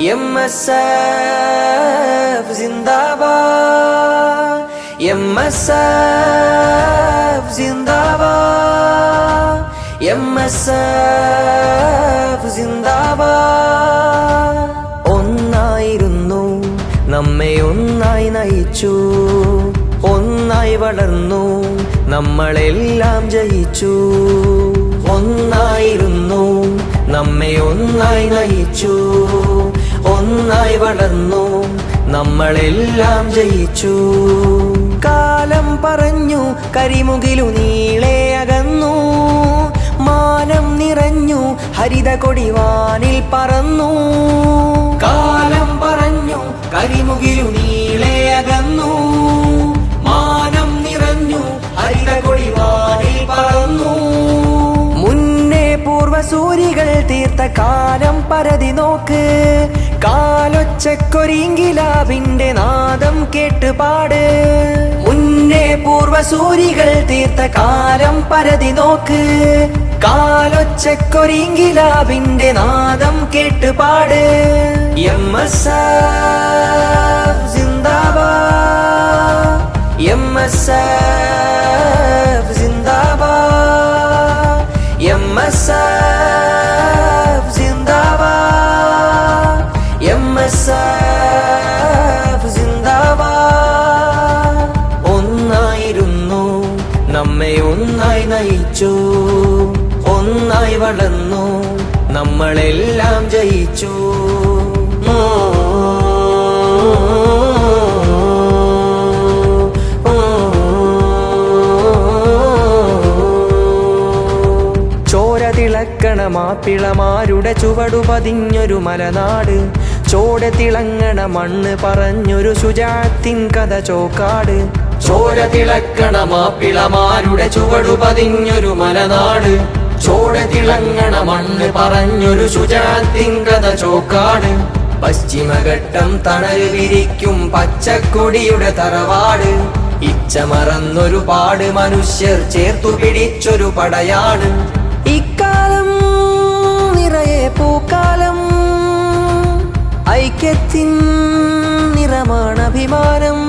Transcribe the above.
M S F സിന്ദാബാദ് ഒന്നായിരുന്നു നമ്മെ ഒന്നായി നയിച്ചു. ഒന്നായി വളർന്നു നമ്മളെല്ലാം ജയിച്ചു. നമ്മളെല്ലാം ജയിച്ചു. കാലം പറഞ്ഞു കരിമുകിലു നീളെ അകന്നു. മാനം നിറഞ്ഞു ഹരിത കൊടിവാനിൽ പറന്നു. കാലം പറഞ്ഞു കരിമുകിലു നീളെ അകന്നു. മാനം നിറഞ്ഞു ഹരിത കൊടിവാനിൽ പറന്നു. മുന്നേ പൂർവസൂരികൾ തീർത്ത കാലം പരതി നോക്ക്. കാലൊച്ചക്കൊരിങ്കിലാവിന്റെ നാദം കേട്ടുപാട് മുന്നേ പൂർവസൂരികൾ തീർത്ത കാലം പരതി നോക്ക്. കാലൊച്ചക്കൊരിങ്കിലാവിന്റെ നാദം കേട്ടുപാട് എം എസ് എം എസ് സിന്ദാബാദ് എം എസ് ഒന്നായി വളർന്നു. നമ്മളെല്ലാം ജയിച്ചു. തിളക്കണ മാപ്പിളമാരുടെ ചുവടു പതിഞ്ഞൊരു മലനാട്. ചോര തിളങ്ങണ മണ്ണ് പറഞ്ഞൊരു ശുചാത്തിൻ കഥ ചോക്കാട്. ചോര തിളക്കണ മാപ്പിളമാരുടെ ചുവടു പതിഞ്ഞൊരു മലനാട്. ചോര തിളങ്ങണ മണ്ണ് പറഞ്ഞൊരു ശുചാത്തിങ്കത ചോക്കാട്. പശ്ചിമഘട്ടം തണൽ വിരിക്കും പച്ചക്കൊടിയുടെ തറവാട്. ഇച്ച മറന്നൊരു പാട് മനുഷ്യർ ചേർത്തു പിടിച്ചൊരു പടയാണ് ഇക്കാലം നിറയെ പൂക്കാലം. ഐക്യത്തിൻ നിറമാണ് അഭിമാനം.